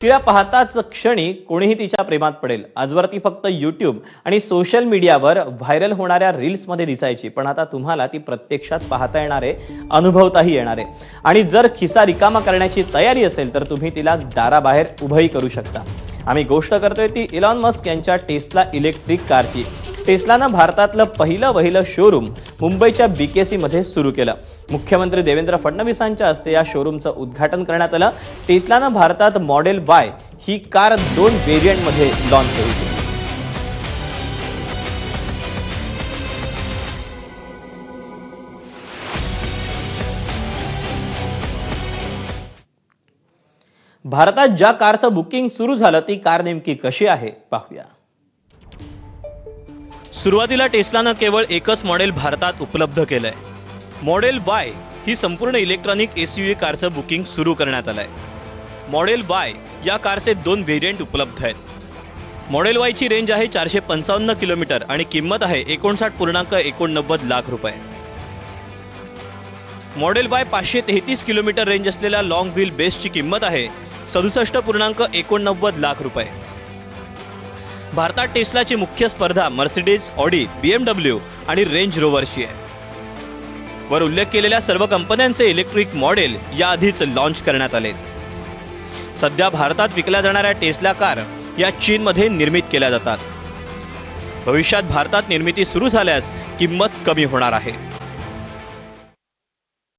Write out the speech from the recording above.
तिला पाहताच क्षणी कोणीही तिच्या प्रेमात पडेल. आजवर ती फक्त युट्यूब आणि सोशल मीडियावर व्हायरल होणाऱ्या रील्समध्ये दिसायची. पण आता तुम्हाला ती प्रत्यक्षात पाहता येणार आहे अनुभवताही येणार. आहे आणि जर खिसा रिकामा करण्याची तयारी असेल तर तुम्ही तिला दाराबाहेर उभंही करू शकता. आम्ही गोष्ट करतोय ती इलॉन मस्क यांच्या टेस्ला इलेक्ट्रिक कारची टेस्लानं भारतातलं पहिलं वहिलं शोरूम मुंबईच्या बीकेसी मध्ये सुरू केलं. मुख्यमंत्री देवेंद्र फडणवीसांच्या हस्ते या शोरूमचं उद्घाटन करण्यात आलं. टेस्लानं भारतात मॉडेल बाय ही कार दोन व्हेरियंटमध्ये लॉन्च केली. भारतात ज्या कारचं बुकिंग सुरू झालं ती कार नेमकी कशी आहे? पाहूया. सुरुवातीला टेस्लानं केवळ एकच मॉडेल भारतात उपलब्ध केलंय. मॉडेल बाय ही संपूर्ण इलेक्ट्रॉनिक एसयूव्ही कारचं बुकिंग सुरू करण्यात आलंय. मॉडेल बाय या कारचे दोन व्हेरियंट उपलब्ध आहेत. मॉडेल वायची रेंज आहे चारशे पंचावन्न किलोमीटर आणि किंमत आहे एकोणसाठ पूर्णांक एकोणनव्वद लाख रुपये. मॉडेल बाय पाचशे तेहतीस किलोमीटर रेंज असलेल्या लॉंग व्हील बेसची किंमत आहे सदुसष्ट पूर्णांक एकोणनव्वद लाख रुपये. भारतात टेस्लाची मुख्य स्पर्धा मर्सिडीज ऑडी बीएमडब्ल्यू आणि रेंज रोवरशी आहे. वर उल्लेख केलेल्या सर्व कंपन्यांचे इलेक्ट्रिक मॉडेल याआधीच लॉन्च करण्यात आले सध्या भारतात विकल्या जाणाऱ्या टेस्ला कार या चीनमध्ये निर्मित केल्या जातात. भविष्यात भारतात निर्मिती सुरू झाल्यास किंमत कमी होणार आहे.